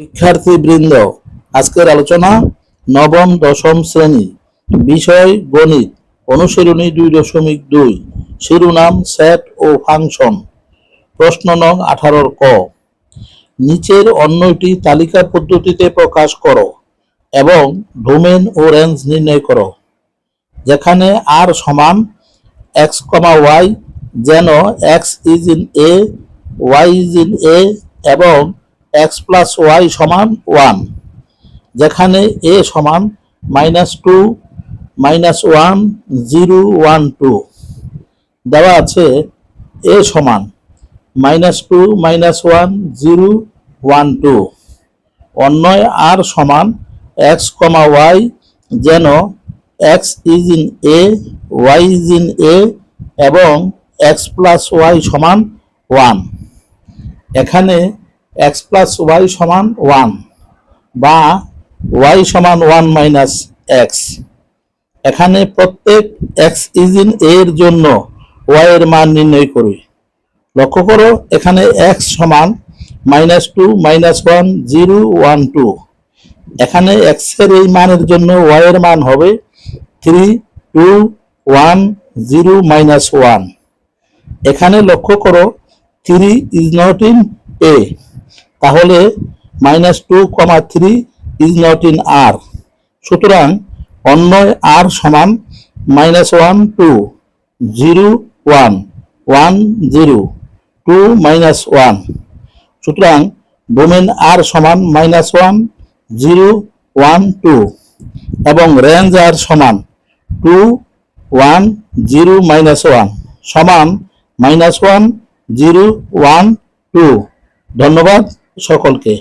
শিক্ষার্থীবৃন্দ আজকের আলোচনা নবম, দশম শ্রেণি, বিষয় গণিত, অনুশীলনী দুই দশমিক দুই, শিরোনাম সেট ও ফাংশন, প্রশ্ন নং আঠারোর ক। নিচের অন্যটি তালিকা পদ্ধতিতে প্রকাশ করো এবং ডোমেন ও রেঞ্জ নির্ণয় করো, যেখানে আর সমান এক্স কমা ওয়াই যেন x is in A y is in A এবং এক্স প্লাস ওয়াই সমান ওয়ান যেখানে এ সমান minus two minus one zero one two দেওয়া আছে এ সমান minus two minus one zero one two অন্যয় R সমান x comma y যেন x is in A y is in A এবং x plus y সমান one এখানে x plus y সমান one বা ওয়াই সমান ওয়ান মাইনাস এক্স এখানে প্রত্যেক এক্স ইজ ইন এর জন্য ওয়াই এর মান নির্ণয় করি। লক্ষ্য করো, এখানে এক্স সমান minus two minus one zero one two এখানে এক্সের এই মানের জন্য ওয়াই এর মান হবে three two one zero minus one এখানে লক্ষ্য করো three is not in A তাহলে minus two comma three is not in R সুতরাং অন্যয় আর সমান minus one two zero one one zero two minus one সুতরাং ডোমেন আর সমান minus one zero one two এবং range R সমান two one zero minus one সমান minus one zero one two ধন্যবাদ। সকলকে।